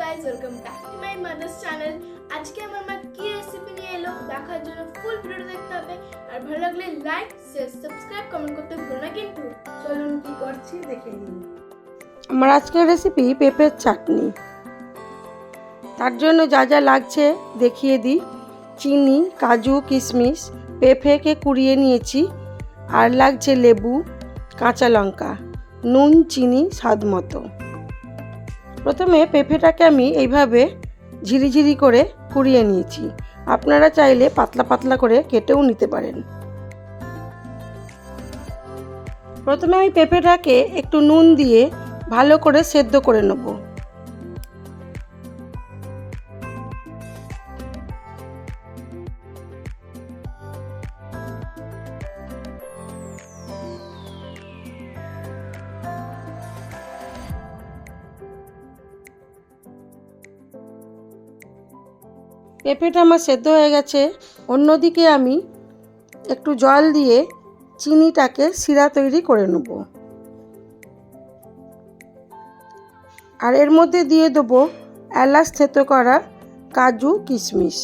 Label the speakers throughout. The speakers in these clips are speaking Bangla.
Speaker 1: Guys welcome back to my mother's channel আজকে আমার মা কি রেসিপি নিয়ে এলো দেখার জন্য ফুল ভিডিওটা দেখতে হবে। আর ভালো লাগলে লাইক শেয়ার সাবস্ক্রাইব কমেন্ট করতে ভুলো না কিন্তু।
Speaker 2: চলুন করছি, দেখে নিন
Speaker 3: আমার আজকের রেসিপি পেঁপের চাটনি। তার জন্য যা যা লাগছে দেখিয়ে দিই। চিনি, কাজু, কিশমিশ, পেঁপেকে কুড়িয়ে নিয়েছি। আর লাগছে লেবু, কাঁচা লঙ্কা, নুন, চিনি, স্বাদ মতো। প্রথমে পেঁপেটাকে আমি এইভাবে ঝিরিঝিরি করে কুড়িয়ে নিয়েছি। আপনারা চাইলে পাতলা পাতলা করে কেটেও নিতে পারেন। প্রথমে আমি পেঁপেটাকে একটু নুন দিয়ে ভালো করে সেদ্ধ করে নেব। পেঁপেটা আমার সেদ্ধ হয়ে গেছে। অন্যদিকে আমি একটু জল দিয়ে চিনিটাকে শিরা তৈরি করে নেব। আর এর মধ্যে দিয়ে দেবো এলাচ থেতো করা কাজু কিশমিশ।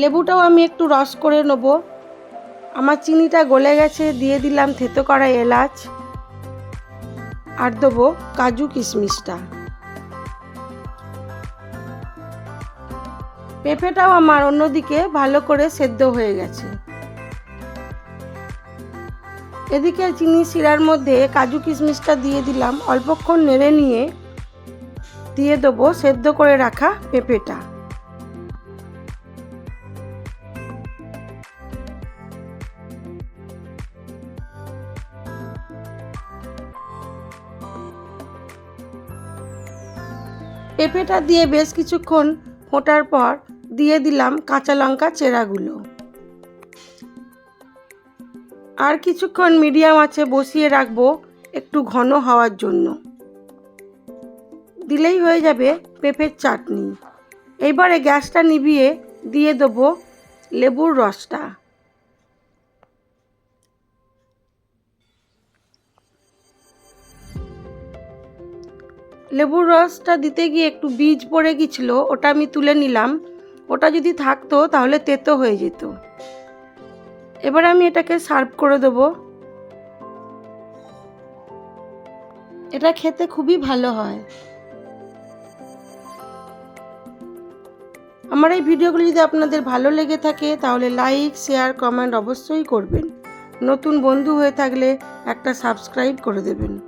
Speaker 3: লেবুটাও আমি একটু রস করে নেব। আমার চিনিটা গলে গেছে, দিয়ে দিলাম থেতো করা এলাচ। আর দেবো কাজু কিশমিশটা। পেঁপেটাও আমার অন্যদিকে ভালো করে সেদ্ধ হয়ে গেছে। এদিকে চিনি শিরার মধ্যে কাজু কিশমিশটা দিয়ে দিলাম। অল্পক্ষণ নেড়ে নিয়ে দিয়ে দেবো সেদ্ধ করে রাখা পেঁপেটা। পেঁপেটা দিয়ে বেশ কিছুক্ষণ ফোটার পর দিয়ে দিলাম কাঁচা লঙ্কা চেরাগুলো। আর কিছুক্ষণ মিডিয়াম আছে বসিয়ে রাখব একটু ঘন হওয়ার জন্য। দিলেই হয়ে যাবে পেঁপের চাটনি। এইবারে গ্যাসটা নিভিয়ে দিয়ে দেবো লেবুর রসটা। লেবুর রসটা দিতে গিয়ে একটু বীজ পড়ে গেছিল ওটা আমি তুলে নিলাম। ওটা যদি থাকতো তাহলে তেতো হয়ে যেত। এবার আমি এটাকে সার্ভ করে দেবো। এটা খেতে খুবই ভালো হয়। আমার এই ভিডিওগুলি যদি আপনাদের ভালো লেগে থাকে, তাহলে লাইক, শেয়ার, কমেন্ট অবশ্যই করবেন। নতুন বন্ধু হয়ে থাকলে একটা সাবস্ক্রাইব করে দেবেন।